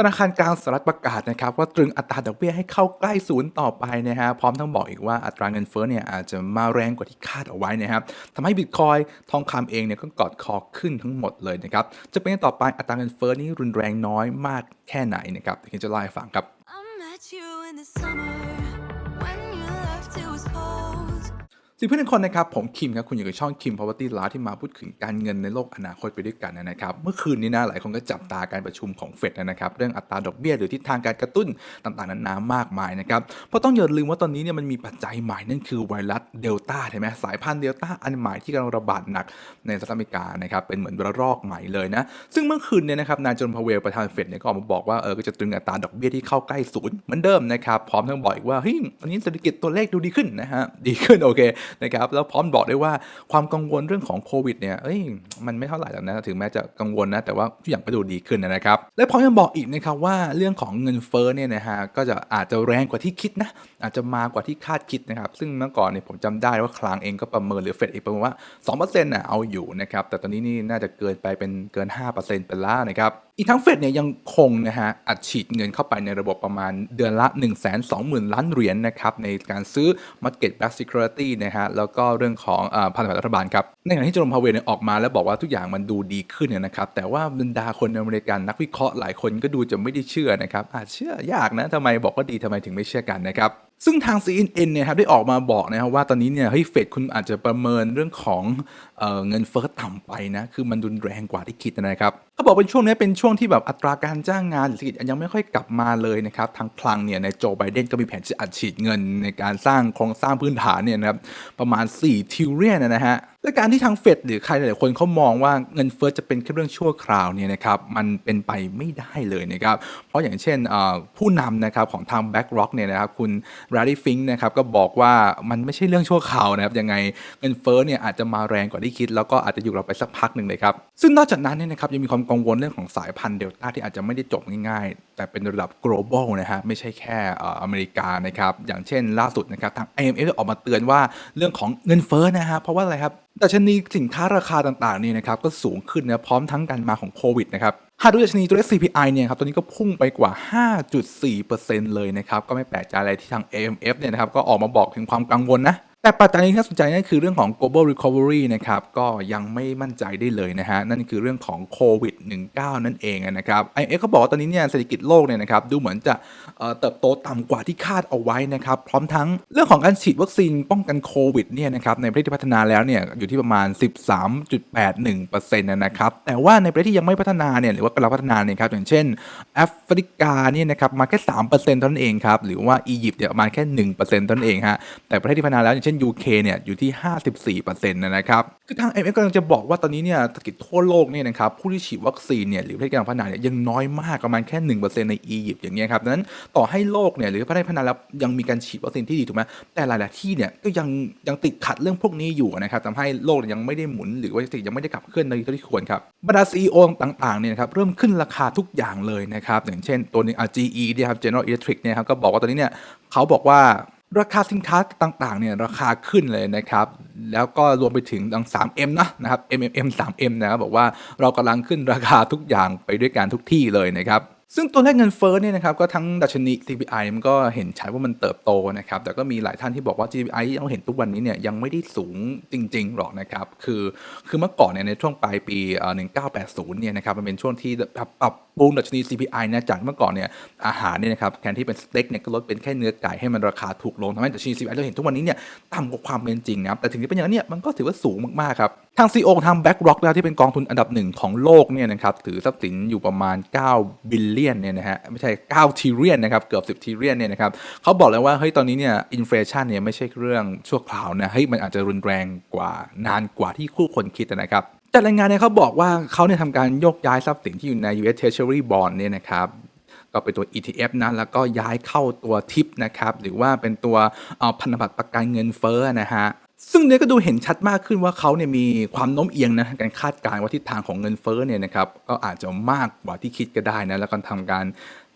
ธนาคารกลางสหรัฐประกาศนะครับว่าตรึงอัตราดอกเบี้ยให้เข้าใกล้ศูนย์ต่อไปนะฮะพร้อมทั้งบอกอีกว่าอัตราเงินเฟ้อเนี่ยอาจจะมาแรงกว่าที่คาดเอาไว้นะครับทำให้บิตคอยทองคำเองเนี่ยก็กอดคอขึ้นทั้งหมดเลยนะครับจะเป็นยังไงต่อไปอัตราเงินเฟ้อนี่รุนแรงน้อยมากแค่ไหนนะครับเดี๋ยวจะเล่าให้ฟังครับ สิเพื่อนทุกคนนะครับผมคิมครับคุณอยู่กับช่องคิม Property l a ที่มาพูดถึงการเงินในโลกอนาคตไปด้วยกันนะครับเมื่อคืนนี้นะหลายคนก็จับตาการประชุมของเฟดนะครับเรื่องอัตราดอกเบี้ยหรือทิศทางการกระตุ้นต่างๆนานามากมายนะครับเพราะต้องอย่าลืมว่าตอนนี้เนี่ยมันมีปัจจัยใหม่นั่นคือไวรัสเดลต้าใช่ไหมสายพันธุ์เดลต้าอันใหม่ที่กำลังระบาดหนักในสหรัฐอเมริกานะครับเป็นเหมือนระลอกใหม่เลยนะซึ่งเมื่อคืนเนี่ยนะครับนายจอห์นพาเวลประธานเฟดเนี่ยก็ออกมาบอกว่าเออก็จะตรึงอัตราดอกเบี้ยที่เข้าใกล้ศูนย์เหมือนเดิมนะครับพร้อมทั้งบอกอีกว่าเฮ้ยตอนนี้เศรษฐกิจตัวเลขดูดีขึ้นนะฮะดีขึ้นโอเคนะครับแล้วพร้อมบอกได้ว่าความกังวลเรื่องของโควิดเนี่ยเอ้ยมันไม่เท่าไหร่แล้วนะถึงแม้จะกังวลนะแต่ว่าทุกอย่างก็ดูดีขึ้นนะครับและพร้อมยังบอกอีกนะครับว่าเรื่องของเงินเฟ้อเนี่ยนะฮะก็จะอาจจะแรงกว่าที่คิดนะอาจจะมากกว่าที่คาดคิดนะครับซึ่งเมื่อก่อนเนี่ยผมจำได้ว่าคลางเองก็ประเมินหรือเฟดเองประเมินว่า2%น่ะเอาอยู่นะครับแต่ตอนนี้นี่น่าจะเกินไปเป็นเกิน 5%เป็นแล้วนะครับ อีกทั้งเฟดเนี่ยยังคงนะฮะอัดฉีดเงินเข้าไปในระบบประมาณเดือนละ 1 2 0 0 0 0 ล้านเหรียญนะครับในการซื้อ Market Back Security นะฮะแล้วก็เรื่องของอพันธบัตรรัฐบาลครับ ในขณะที่โจมพาเวลเนี่ยออกมาแล้วบอกว่าทุกอย่างมันดูดีขึ้นเนี่ยนะครับแต่ว่าบรรดาคนอเมริกันนักวิเคราะห์หลายคนก็ดูจะไม่ได้เชื่อนะครับอาจเชื่อยากนะทำไมบอกว่าดีทำไมถึงไม่เชื่อกันนะครับซึ่งทาง CNN เนี่ยครับได้ออกมาบอกนะครับว่าตอนนี้เนี่ยเฮ้ยเฟดคุณอาจจะประเมินเรื่องของเออเงินเฟ้อต่ำไปนะคือมันรุนแรงกว่าที่คิดนะครับ เขาบอกเป็นช่วงนี้เป็นช่วงที่แบบอัตราการจ้างงานหรือเศรษฐกิจยังไม่ค่อยกลับมาเลยนะครับทางคลังเนี่ยในโจไบเดนก็มีแผนจะอัดฉีดเงินในการสร้างโครงสร้างพื้นฐานเนี่ยนะครับประมาณ 4 ทิลเลียนนะฮะและการที่ทางเฟดหรือใครหลายๆคนเขามองว่าเงินเฟ้อจะเป็นแค่เรื่องชั่วคราวเนี่ยนะครับมันเป็นไปไม่ได้เลยนะครับเพราะอย่างเช่นผู้นำนะครับของทาง BlackRock เนี่ยนะครับคุณ r a d y Fink นะครับก็บอกว่ามันไม่ใช่เรื่องชั่วคราวนะครับยังไงเงินเฟ้อเนี่ยอาจจะมาแรงกว่าที่คิด แล้วก็อาจจะอยู่เราไปสักพักหนึ่งเลยครับซึ่งนอกจากนั้นเนี่ยนะครับยังมีความกังวลเรื่องของสายพันธุ์เดลต้าที่อาจจะไม่ได้จบง่ายๆ แต่เป็นระดับ global นะฮะไม่ใช่แค่อเมริกานะครับ อย่างเช่นล่าสุดนะครับ ทาง IMF ออกมาเตือนว่าเรื่องของเงินเฟ้อนะฮะเพราะว่าอะไรครับดัชนีสินค้าราคาต่างๆเนี่ยนะครับก็สูงขึ้นนะพร้อมทั้งการมาของโควิดนะครับหากดูดัชนีตัวเลข CPI เนี่ยครับตัวนี้ก็พุ่งไปกว่า 5.4%เลยนะครับ ก็ไม่แปลกใจอะไรที่ทาง AMF เนี่ยนะครับก็ออกมาบอกถึงความกังวลนะ แต่ปัจจัยที่น่าสนใจนั่นคือเรื่องของ global recovery นะครับ ก็ยังไม่มั่นใจได้เลยนะฮะ นั่นคือเรื่องของโควิด -19 นั่นเองนะครับ IMF เขาบอกว่าตอนนี้เนี่ยเศรษฐกิจโลกเนี่ยนะครับ ดูเหมือนจะเติบโตต่ำกว่าที่คาดเอาไว้นะครับ พร้อมทั้งเรื่องของการฉีดวัคซีนป้องกันโควิดเนี่ยนะครับ ในประเทศที่พัฒนาแล้วเนี่ยอยู่ที่ประมาณ 13.81%นะครับ แต่ว่าในประเทศที่ยังไม่พัฒนาเนี่ยหรือว่ากำลังพัฒนาเนี่ยครับ อย่างเช่นแอฟริกาเนี่ยนะครับมาแค่3%เท่านั้นเองครับ หรือว่าอียิปต์เนี่ยประมาณแค่1%เท่านั้นเองฮะ แต่ประเทศที่พัฒนาแล้วเช่น UK เนี่ยอยู่ที่ 54%นะครับคือทาง IMF กำลังจะบอกว่าตอนนี้เนี่ยเศรษฐกิจทั่วโลกเนี่ยนะครับผู้ที่ฉีดวัคซีนเนี่ยหรือประเทศกำลังพัฒนาเนี่ยยังน้อยมากประมาณแค่ 1%ในอียิปต์อย่างเงี้ยครับดังนั้นต่อให้โลกเนี่ยหรือประเทศพัฒนาแล้วยังมีการฉีดวัคซีนที่ดีถูกไหมแต่หลาย ๆ ที่เนี่ยก็ยังยังติดขัดเรื่องพวกนี้อยู่นะครับทำให้โลกยังไม่ได้หมุนหรือว่าเศรษฐกิจยังไม่ได้ขับเคลื่อนในที่ควรครับบรรดา CEO ต่าง ๆ เนี่ยครับเริ่มขึ้นราคาทุกอย่างเลยนะครับอย่างเช่นตัวนึง GE เนี่ยครับ General Electric เนี่ยครับก็บอกว่าตอนนี้เนี่ยเขาบอกว่า ราคาสินค้าต่างๆเนี่ยราคาขึ้นเลยนะครับ แล้วก็รวมไปถึงดัง 3M นะนะครับ MMM 3M นะครับบอกว่าเรากำลังขึ้นราคาทุกอย่างไปด้วยกันทุกที่เลยนะครับ ซึ่งตัวเลขเงินเฟ้อเนี่ยนะครับก็ทั้งดัชนี CPI มันก็เห็นชัดว่ามันเติบโตนะครับแต่ก็มีหลายท่านที่บอกว่า CPI ที่เราเห็นทุกวันนี้เนี่ยยังไม่ได้สูงจริง ๆ หรอกนะครับคือคือเมื่อก่อนเนี่ยในช่วงปลายปีเอ่อ1980 เนี่ยนะครับมันเป็นช่วงที่ปรับปรุงดัชนี CPI นะจากเมื่อก่อนเนี่ยอาหารเนี่ยนะครับแทนที่เป็นสเต็กเนี่ยก็ลดเป็นแค่เนื้อไก่ให้มันราคาถูกลงทำให้ดัชนี CPI เราเห็นทุกวันนี้เนี่ยต่ำกว่าความเป็นจริงนะครับแต่ถึงที่เป็นอย่างนั้นเนี่ยมันก็ถือว่าสูงมากๆครับทาง CEO ทาง BlackRock นะที่เป็นกองทุนอันดับหนึ่งของโลกเนี่ยนะครับถือทรัพย์สินอยู่ประมาณ 9 บิลเลียนเนี่ยนะฮะไม่ใช่9ทีเรียนนะครับเกือบ10ทีเรียนเนี่ยนะครับเขาบอกแล้วว่าเฮ้ยตอนนี้เนี่ยอินฟลชันเนี่ยไม่ใช่เรื่องชั่วคราวนะเฮ้ยมันอาจจะรุนแรงกว่านานกว่าที่คู่คนคิดนะครับจากรายงานเนี่ยเขาบอกว่าเขาเนี่ยทำการโยกย้ายทรัพย์สินที่อยู่ใน US Treasury Bond เนี่ยนะครับก็เป็นตัว ETF นะแล้วก็ย้ายเข้าตัวทิปนะครับหรือว่าเป็นตัวเอ่อพันธบัตรประกันเงินเฟ้อนะฮะ ซึ่งเนี่ยก็ดูเห็นชัดมากขึ้นว่าเขาเนี่ยมีความโน้มเอียงนะการคาดการณ์ว่าทิศทางของเงินเฟ้อเนี่ยนะครับก็อาจจะมากกว่าที่คิดก็ได้นะแล้วก็ทำการ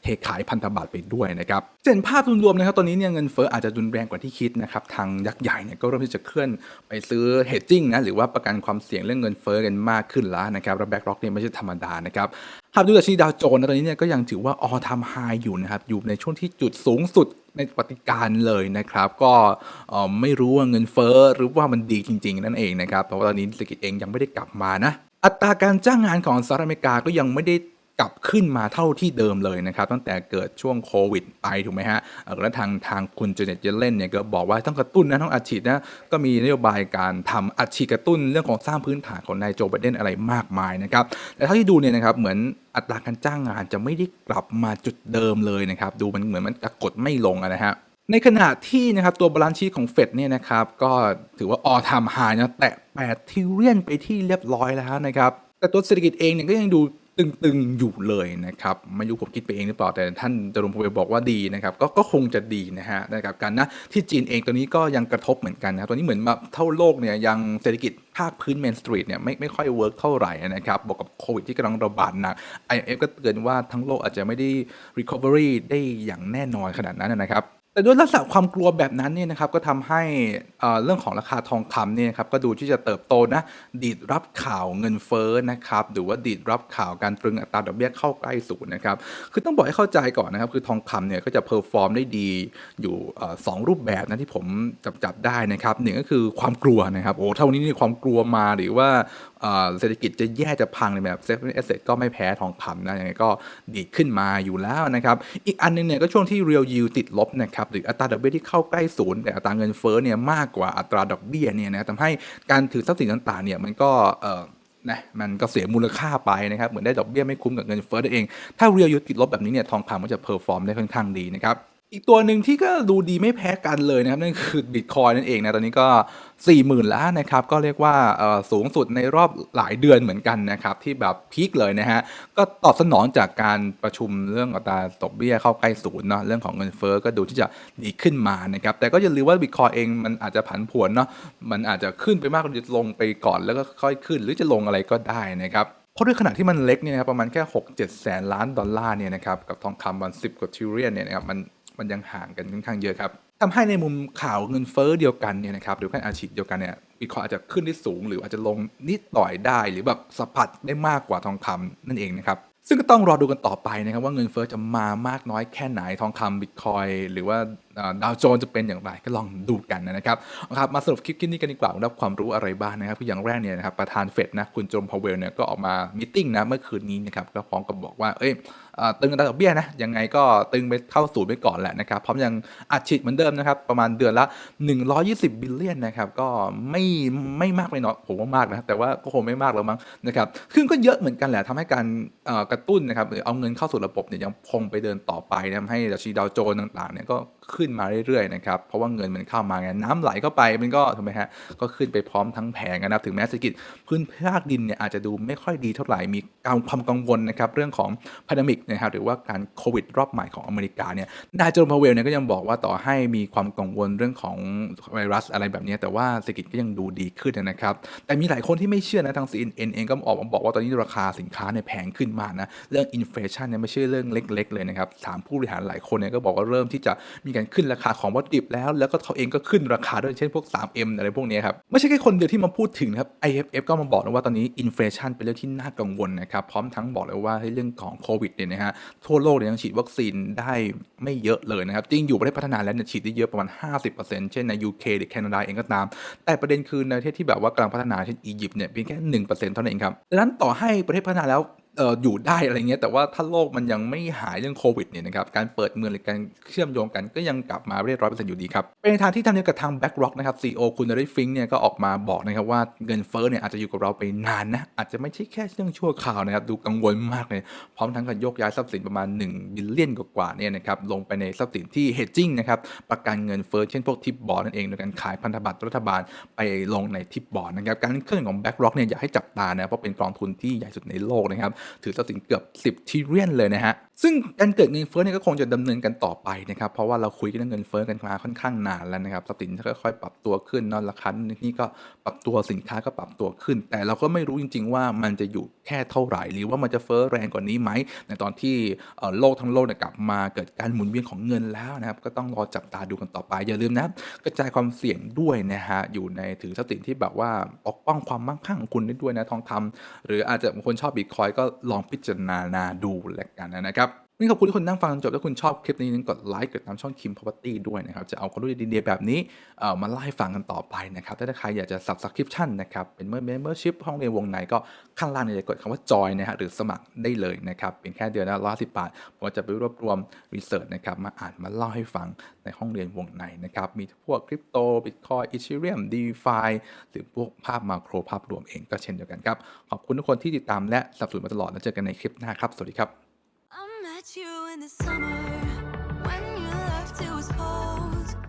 เทขายพันธบัตรไปด้วยนะครับเห็นภาพรวมๆนะครับตอนนี้เนี่ยเงินเฟ้ออาจจะรุนแรงกว่าที่คิดนะครับทางยักษ์ใหญ่เนี่ยก็เริ่มที่จะเคลื่อนไปซื้อ hedging นะหรือว่าประกันความเสี่ยงเรื่องเงินเฟ้อกันมากขึ้นแล้วนะครับแล้วแบ็กร็อกเนี่ยไม่ใช่ธรรมดานะครับหากดูดัชนีดาวโจนส์นะตอนนี้เนี่ยก็ยังถือว่าออทำไฮอยู่นะครับอยู่ในช่วงที่จุดสูงสุดในปฏิการเลยนะครับ ก็ไม่รู้ว่าเงินเฟ้อหรือว่ามันดีจริง ๆ นั่นเองนะครับเพราะว่าตอนนี้เศรษฐกิจเองยังไม่ได้กลับมานะอัตราการจ้างงานของสหรัฐอเมริกาก็ยังไม่ได้ กลับขึ้นมาเท่าที่เดิมเลยนะครับ ตั้งแต่เกิดช่วงโควิดไปถูกไหมฮะแล้วทางทางคุณเจเน็ตเยเลนเนี่ยก็บอกว่าต้องกระตุ้นนะต้องอัดฉีดนะก็มีนโยบายการทำอัดฉีดกระตุ้นเรื่องของสร้างพื้นฐานของนายโจไบเดนอะไรมากมายนะครับแต่เท่าที่ดูเนี่ยนะครับเหมือนอัตราการจ้างงานจะไม่ได้กลับมาจุดเดิมเลยนะครับดูมันเหมือนมันจะกดไม่ลงนะฮะในขณะที่นะครับตัวบาลานซ์ชีของเฟดเนี่ยนะครับก็ถือว่าออทำหายนะแตะ8ทิลเลียนไปที่เรียบร้อยแล้วนะครับแต่ตัวเศรษฐกิจเองเนี่ยก็ยังดู ตึงๆอยู่เลยนะครับไม่รู้ผมคิดไปเองหรือเปล่าแต่ท่านจรุมพลบอกว่าดีนะครับก็ก็คงจะดีนะฮะนะครับการนะที่จีนเองตัวนี้ก็ยังกระทบเหมือนกันนะครับตัวนี้เหมือนแบบเท่าโลกเนี่ยยังเศรษฐกิจภาคพื้นเมนสตรีทเนี่ยไม่ไม่ค่อยเวิร์กเท่าไหร่นะครับบอกกับโควิดที่กำลังระบาดหนัก IMF ก็เตือนว่าทั้งโลกอาจจะไม่ได้ recovery ได้อย่างแน่นอนขนาดนั้นนะครับ แต่ด้วยลักษณะความกลัวแบบนั้นเนี่ยนะครับก็ทำให้เรื่องของราคาทองคำเนี่ยครับก็ดูที่จะเติบโตนะดีดรับข่าวเงินเฟ้อนะครับหรือว่าดีดรับข่าวการตรึงอัตราดอกเบี้ยเข้าใกล้ศูนย์นะครับคือต้องบอกให้เข้าใจก่อนนะครับคือทองคำเนี่ยก็จะเพอร์ฟอร์มได้ดีอยู่สองรูปแบบนะที่ผมจับจับได้นะครับหนึ่งก็คือความกลัวนะครับโอ้เท่านี้นี่ความกลัวมาหรือว่าเศรษฐกิจจะแย่จะพังในแบบเซฟเอสเซก็ไม่แพ้ทองคำนะยังไงก็ดีดขึ้นมาอยู่แล้วนะครับอีกอันหนึงเนี่ยก็ช่วงที่ real yield ติดลบนะครับหรืออัตราดอกเบี้ยที่เข้าใกล้ศูนย์แต่อัตราเงินเฟ้อเนี่ยมากกว่าอัตราดอกเบี้ยเนี่ยนะทำให้การถือทรัพย์สินต่างๆเนี่ยมันก็เออนะมันก็เสียมูลค่าไปนะครับเหมือนได้ดอกเบี้ยไม่คุ้มกับเงินเฟ้อตัวเอง ถ้าเรียลยูติดลบแบบนี้เนี่ยทองคำก็จะเพอร์ฟอร์มได้ค่อนข้างดีนะครับ อีกตัวหนึ่งที่ก็ดูดีไม่แพ้กันเลยนะครับ นั่นคือบิตคอยนั่นเองนะตอนนี้ก็ 40,000แล้วนะครับ ก็เรียกว่าสูงสุดในรอบหลายเดือนเหมือนกันนะครับ ที่แบบพีคเลยนะฮะ ก็ตอบสนองจากการประชุมเรื่องอัตราดอกเบี้ยเข้าใกล้ศูนย์เนาะเรื่องของเงินเฟ้อก็ดูที่จะดีขึ้นมานะครับ แต่ก็อย่าลืมว่าบิตคอยเองมันอาจจะผันผวนเนาะมันอาจจะขึ้นไปมากหรือจะลงไปก่อนแล้วก็ค่อยขึ้น หรือจะลงอะไรก็ได้นะครับเพราะด้วยขนาดที่มันเล็กเนี่ยนะครับประมาณแค่ 6-7 แสนล้านดอลลาร์เนี่ยนะครับกับทองคำวัน 10 กว่าทริลเลียนเนี่ยนะครับมัน มันยังห่างกันค่อนข้างเยอะครับทำให้ในมุมข่าวเงินเฟ้อเดียวกันเนี่ยนะครับหรือแค่อาชีพเดียวกันเนี่ยบิตคอยอาจจะขึ้นได้สูง หรืออาจจะลงนิดหน่อยได้หรือแบบสัมผัสได้มากกว่าทองคำนั่นเองนะครับซึ่งก็ต้องรอดูกันต่อไปนะครับว่าเงินเฟ้อจะมามากน้อยแค่ไหนทองคำบิตคอยหรือว่าดาวโจนจะเป็นอย่างไรก็ลองดูกันนะครับครับมาสรุปคลิปนี้กันดีกว่าว่าได้ความรู้อะไรบ้างนะครับคืออย่างแรกเนี่ยนะครับประธานเฟดนะคุณโจมพาวเวลเนี่ยก็ออกมามิ팅นะเมื่อคืนนี้นะครับก็พร้อมกับบอกว่าเอ้ยตึงอัตราดอกเบี้ยนะยังไงก็ตึงไปเข้าศูนย์ไปก่อนแหละนะครับพร้อมยังอัดฉีดเหมือนเดิมนะครับประมาณเดือนละ 120 บิลเลียนนะครับก็ไม่ไม่มากเลยเนาะผมว่ามากนะแต่ว่าก็คงไม่มากแล้วมั้งนะครับซึ่งก็เยอะเหมือนกันแหละทำให้การกระตุ้นนะครับหรือเอาเงินเข้าสู่ระบบเนี่ยยังคงไปเดินต่อไปทำให้ดัชนีดาวโจนส์ต่างๆเนี่ยก็ขึ้นมาเรื่อยๆนะครับเพราะว่าเงินมันเข้ามาไงน้ำไหลเข้าไปมันก็ถูกไหมฮะก็ขึ้นไปพร้อมทั้งแผงนะครับถึงแม้เศรษฐกิจพื้นภาคดินเนี่ยอาจจะดูไม่ค่อยดีเท่าไหร่มีความกังวลนะครับเรื่องของพันธมิกนะครับหรือว่าการโควิดรอบใหม่ของอเมริกาเนี่ยนายโจมพาเวลเนี่ยก็ยังบอกว่าต่อให้มีความกังวลเรื่องของไวรัสอะไรแบบนี้ แต่ว่าเศรษฐกิจก็ยังดูดีขึ้นนะครับแต่มีหลายคนที่ไม่เชื่อนะทาง CNN เองก็ออกมาบอกว่าตอนนี้ราคาสินค้าเนี่ยแพงขึ้นมากนะเรื่องอินฟลชันเนี่ยไม่ใช่เรื่องเล็ก ๆ เลยนะครับถามผู้บริหารหลายคนเนี่ยก็บอกว่าเริ่มที่จะมีการขึ้นราคาของวัตถุดิบแล้ว แล้วก็เขาเองก็ขึ้นราคาด้วยเช่นพวก 3M อะไรพวกนี้ครับ ไม่ใช่แค่คนเดียวที่มาพูดถึงครับ IFF ก็มาบอกนะว่าตอนนี้อินฟลชันเป็นเรื่องที่น่ากังวลนะครับ พร้อมทั้งบอกเลยว่าเรื่องของโควิดเนี่ยนะฮะทั่วโลกเนี่ยยังฉีดวัคซีนได้ไม่เยอะเลยนะครับจริงอยู่ประเทศพัฒนาแล้วเนี่ยฉีดได้เยอะประมาณ 50%เช่นใน UK หรือแคนาดาเองก็ตาม แต่ประเด็นคือในประเทศที่แบบว่ากำลังพัฒนาเช่นอียิปต์เนี่ยเพียงแค่หนึ่งเปอร์เซ็นต์เท่านั้นเองครับดังนั้นต่อให้ประเทศพัฒนาแล้ว อยู่ได้อะไรเงี้ยแต่ว่าถ้าโลกมันยังไม่หายเรื่องโควิดเนี่ยนะครับการเปิดเมืองหรือการเชื่อมโยงกันก็ยังกลับมาไม่ได้ร้อยเปอร์เซ็นต์อยู่ดีครับ เป็นในทางที่ทำเดียวกับทาง BlackRock นะครับ CEO คุณนริฟิงเนี่ยก็ออกมาบอกนะครับว่าเงินเฟ้อเนี่ยอาจจะอยู่กับเราไปนานนะอาจจะไม่ใช่แค่เรื่องชั่วคราวนะครับดูกังวลมากเลยพร้อมทั้งการโยกย้ายทรัพย์สินประมาณ1บิลเลียนกว่าๆเนี่ยนะครับลงไปในทรัพย์สินที่ hedging นะครับประกันเงินเฟ้อเช่นพวกทิปบอลนั่นเองโดยการขายพันธบัตรรัฐบาลไปลงในทิปบอลนะครับการเคลื่อนของ BlackRock เนี่ยอยากให้จับตานะเพราะเป็นกองทุนที่ใหญ่สุดในโลกนะครับถือทรัพย์สินเกือบ 10 ทริลเลียนเลยนะฮะ ซึ่งการเกิดเงินเฟ้อเนี่ยก็คงจะดำเนินกันต่อไปนะครับเพราะว่าเราคุยกันเรื่องเงินเฟ้อกันมาค่อนข้างนานแล้วนะครับทรัพย์สินก็ค่อยๆปรับตัวขึ้นนอนราคานี่ก็ปรับตัวสินค้าก็ปรับตัวขึ้น แต่เราก็ไม่รู้จริง ๆ ว่ามันจะอยู่แค่เท่าไหร่หรือว่ามันจะเฟ้อแรงกว่านี้ไหมในตอนที่โลกทั้งโลกกลับมาเกิดการหมุนเวียนของเงินแล้วนะครับก็ต้องรอจับตาดูกันต่อไปอย่าลืมนะกระจายความเสี่ยงด้วยนะฮะอยู่ในถือทรัพย์สินที่แบบว่าปกป้องความมั่งคั่งของคุณได้ด้วยนะทองคำหรืออาจจะบางคนชอบบิตคอยก็ลองพิจารณาดูแล้วกันนะครับ นนี้ขอบคุณที่คุณนั่งฟังจนจบถ้าคุณชอบคลิปนี้อย่าลืมกดไลค์กดตามช่องคิม Property ด้วยนะครับ จะเอาความรู้ดีๆแบบนี้เอ่อมาเล่ฟังกันต่อไปนะครับ ถ้าใครอยากจะ subscription นะครับ เป็น membership ห้องเรียนวงในก็ข้างล่างเนี่ยกดคำว่า join นะฮะหรือสมัครได้เลยนะครับเป็นแค่เดือนละร้อยสิบบาทผมจะไปรวบรวม research นะครับมาอ่านมาเล่าให้ฟังในห้องเรียนวงในนะครับมีพวกคริปโตบิตคอยอีเทเรียมดีฟาหรือพวกภาพมาโครภาพรวมเองก็เช่นเดียวกันครับขอบคุณทุกคนที่ติดตามและสนับสนุนมาตลอดแล้วเจอกันในคลิปหน้าครับสวัสดีครับ Met you in the summer